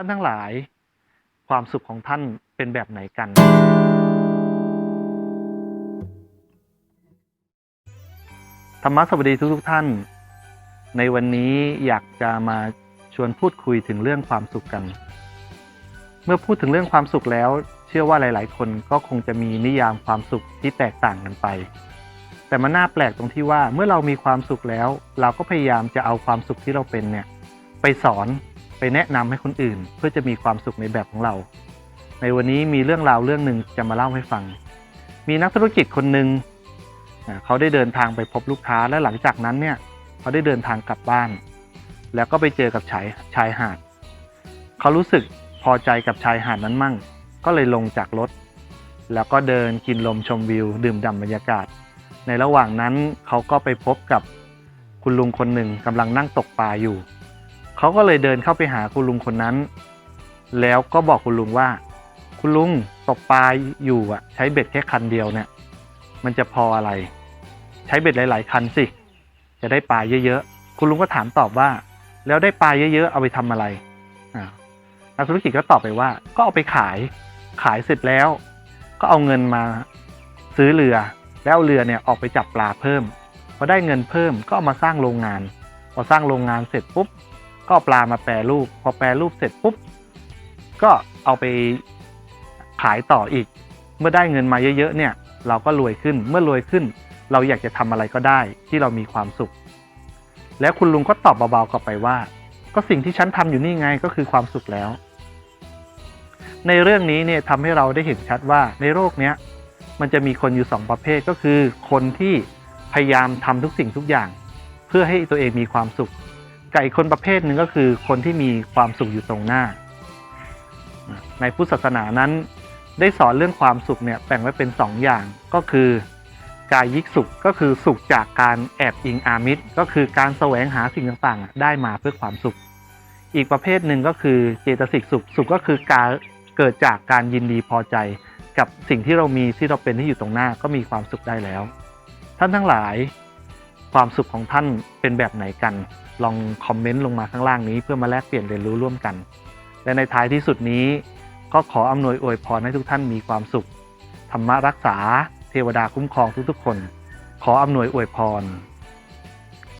ท่านทั้งหลาย ความสุขของท่านเป็นแบบไหนกัน ธรรมะสวัสดีทุกๆท่าน ในวันนี้อยากจะมาชวนพูดคุยถึงเรื่องความสุขกัน เมื่อพูดถึงเรื่องความสุขแล้ว เชื่อว่าหลาย ๆ คนก็คงจะมีนิยามความสุขที่แตกต่างกันไป แต่มันน่าแปลกตรงที่ว่าเมื่อเรามีความสุขแล้ว เราก็พยายามจะเอาความสุขที่เราเป็นเนี่ยไปสอน ไปแนะนำให้คนอื่น เพื่อจะมีความสุขในแบบของเรา ในวันนี้มีเรื่องราวเรื่องหนึ่งจะมาเล่าให้ฟัง มีนักธุรกิจคนหนึ่งเขาได้เดินทางไปพบลูกค้าและหลังจากนั้นเนี่ยเขาได้เดินทางกลับบ้าน แล้วก็ไปเจอกับชายชายหาด เขารู้สึกพอใจกับชายหาดนั้นมั่ง ก็เลยลงจากรถ แล้วก็เดินกินลมชมวิว ดื่มด่ำบรรยากาศ ในระหว่างนั้นเขาก็ไปพบกับคุณลุงคนหนึ่งกำลังนั่งตกปลาอยู่ เขาก็เลยเดินเข้าไปหาคุณลุงคนนั้น แล้วก็บอกคุณลุงว่า คุณลุงตกปลาอยู่อะ ใช้เบ็ดแค่คันเดียวเนี่ย มันจะพออะไร ใช้เบ็ดหลาย ๆ คันสิ จะได้ปลาเยอะๆ คุณลุงก็ถามตอบว่า แล้วได้ปลาเยอะ ๆ เอาไปทำอะไรอ่านักธุรกิจก็ตอบไปว่า ก็เอาไปขาย ขายเสร็จแล้ว ก็เอาเงินมาซื้อเรือ แล้วเอาเรือเนี่ยออกไปจับปลาเพิ่มพอได้เงินเพิ่มก็เอามาสร้างโรงงาน พอสร้างโรงงานเสร็จปุ๊บ ก็ปลามาแปรรูป พอแปรรูปเสร็จปุ๊บก็เอาไปขายต่ออีก เมื่อได้เงินมาเยอะๆเนี่ย เราก็รวยขึ้นเมื่อรวยขึ้น เราอยากจะทำอะไรก็ได้ที่เรามีความสุข แล้วคุณลุงก็ตอบเบาๆกลับไปว่า ก็สิ่งที่ฉันทำอยู่นี่ไงก็คือความสุขแล้ว ในเรื่องนี้เนี่ยทำให้เราได้เห็นชัดว่าในโลกเนี้ยมันจะมีคนอยู่สองประเภทก็คือ คนที่พยายามทำทุกสิ่งทุกอย่าง เพื่อให้ตัวเองมีความสุข กับอีกคนประเภทหนึ่งก็คือคนที่มีความสุขอยู่ตรงหน้า ในพุทธศาสนานั้น ได้สอนเรื่องความสุขเนี่ยแบ่งไว้เป็นสองอย่างก็คือกายิกสุขก็คือสุขจากการแอบอิงอามิตร ก็คือการแสวงหาสิ่งต่างๆ ได้มาเพื่อความสุข อีกประเภทหนึ่งก็คือเจตสิกสุขสุขก็คือการเกิดจากการยินดีพอใจ กับสิ่งที่เรามีที่เราเป็นที่อยู่ตรงหน้าก็มีความสุขได้แล้ว ท่านทั้งหลาย ความสุขของท่านเป็นแบบไหนกัน ลองคอมเมนต์ลงมาข้างล่างนี้เพื่อมาแลกเปลี่ยนเรียนรู้ร่วมกัน และในท้ายที่สุดนี้ ก็ขออำนวยอวยพรให้ทุกท่านมีความสุข ธรรมะรักษา เทวดาคุ้มครองทุกๆคน ขออำนวยอวยพร